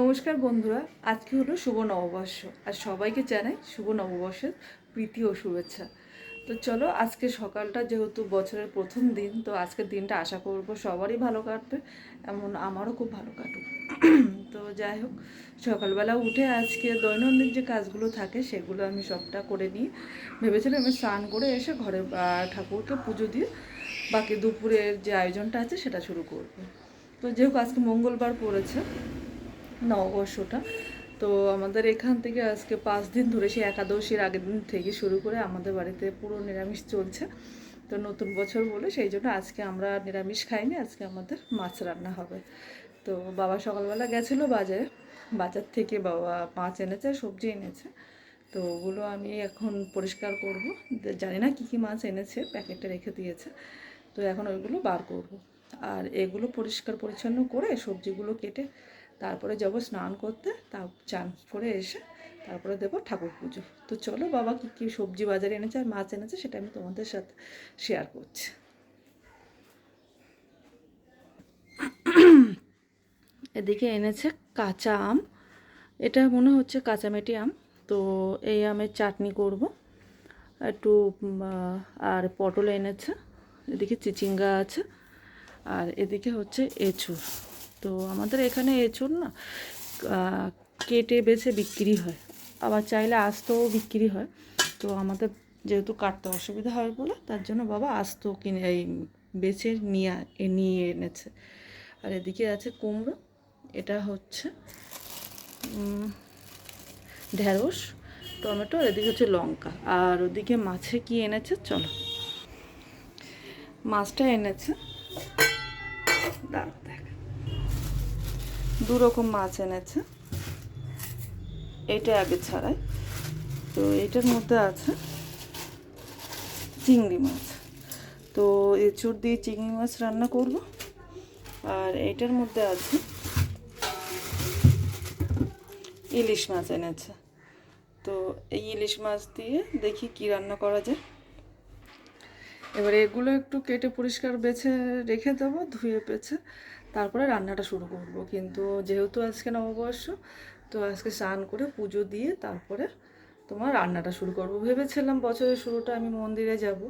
নমস্কার বন্ধুরা, আজকে হলো শুভ নববর্ষ। আর সবাইকে জানাই শুভ নববর্ষের প্রীতি ও শুভেচ্ছা। তো চলো, আজকে সকালটা যেহেতু বছরের প্রথম দিন, তো আজকের দিনটা আশা করব সবারই ভালো কাটবে, এমন আমারও খুব ভালো কাটুক। তো যাই হোক, সকালবেলা উঠে আজকে দৈনন্দিন যে কাজগুলো থাকে, সেগুলো আমি সবটা করে নিই ভেবেছিলাম আমি স্নান করে এসে ঘরে ঠাকুরকে পুজো দিয়ে বাকি দুপুরের যে আয়োজনটা আছে, সেটা শুরু করব। তো যেহেতু আজকে মঙ্গলবার পড়েছে। নববর্ষটা তো আমাদের এখান থেকে আজকে পাঁচ দিন ধরে সেই একাদশীর আগের দিন থেকে শুরু করে আমাদের বাড়িতে পুরো নিরামিষ চলছে। তো নতুন বছর বলে সেই জন্য আজকে আমরা নিরামিষ খাইনি, আজকে আমাদের মাছ রান্না হবে। তো বাবা সকালবেলা গেছিল বাজারে, বাজার থেকে বাবা মাছ এনেছে, সবজি এনেছে। তো ওগুলো আমি এখন পরিষ্কার করব। জানি না কী কী মাছ এনেছে, প্যাকেটে রেখে দিয়েছে। তো এখন ওইগুলো বার করব। আর এগুলো পরিষ্কার পরিচ্ছন্ন করে সবজিগুলো কেটে তারপরে যাব স্নান করতে তা চান করে এসে তারপরে দেবো ঠাকুর পুজো। তো চলো বাবা, কী কী সবজি বাজারে এনেছে আর মাছ এনেছে সেটা আমি তোমাদের সাথে শেয়ার করছি। এদিকে এনেছে কাঁচা আম। এটা মনে হচ্ছে কাঁচামেটি আম। তো এই আমের চাটনি করব। একটু আর পটল এনেছে। এদিকে চিচিঙ্গা আছে। আর এদিকে হচ্ছে এঁচুর তো আমাদের এখানে এঁচুর না কেটে বেছে বিক্রি হয়। আবার চাইলে আস্তেও বিক্রি হয়। তো আমাদের যেহেতু কাটতে অসুবিধা হয় বলে, তার জন্য বাবা আস্ত কিনে, এই বেছে নিয়ে নিয়ে এনেছে। আর এদিকে আছে কুমড়ো, এটা হচ্ছে ঢেঁড়স, টমেটো, আর এদিকে হচ্ছে লঙ্কা। আর ওদিকে মাছে কি এনেছে? চলো। মাছটা এনেছে। দাঁড়া দেখ। দু রকম মাছ এনেছে। এটা আগে ছাড়াই। তো এটার মধ্যে আছে চিংড়ি মাছ। তো এঁচুর দিয়ে চিংড়ি মাছ রান্না করব। আর এটার মধ্যে আছে ইলিশ মাছ এনেছে। তো এই ইলিশ মাছ দিয়ে দেখি কি রান্না করা যায়। এবার এগুলো একটু কেটে পরিষ্কার বেছে রেখে দেবো, ধুয়ে পেছে। তারপরে রান্নাটা শুরু করব। কিন্তু যেহেতু আজকে নববর্ষ তো আজকে স্নান করে পুজো দিয়ে তারপরে তোমার রান্নাটা শুরু করব। ভেবেছিলাম বছরের শুরুটা আমি মন্দিরে যাব।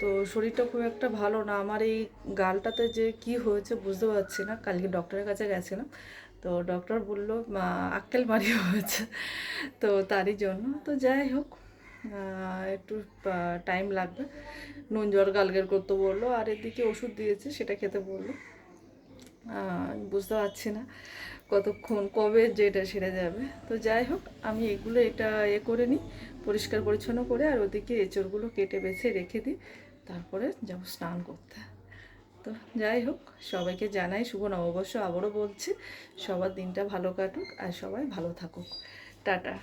তো শরীরটা খুব একটা ভালো না। আমার এই গালটাতে যে কি হয়েছে বুঝতে পারছি না। কালকে ডক্টরের কাছে গেছিলাম। তো ডক্টর বলল আক্কেল মারি হয়েছে। তো তারই জন্য। তো যাই হোক একটু টাইম লাগবে। নুন জল গালগের করতে বলল। আর এদিকে ওষুধ দিয়েছে সেটা খেতে বলল। বুঝতে পারছি না কতক্ষণ, কবে যেটা সেরে যাবে। তো যাই হোক, আমি এগুলো এটা এ করে নিই, পরিষ্কার পরিচ্ছন্ন করে, আর ওদিকে এঁচড়গুলো কেটে বেছে রেখে দিই, তারপরে যাব স্নান করতে। তো যাই হোক, সবাইকে জানাই শুভ নববর্ষ, আবারও বলছি, সবার দিনটা ভালো কাটুক আর সবাই ভালো থাকুক। টাটা।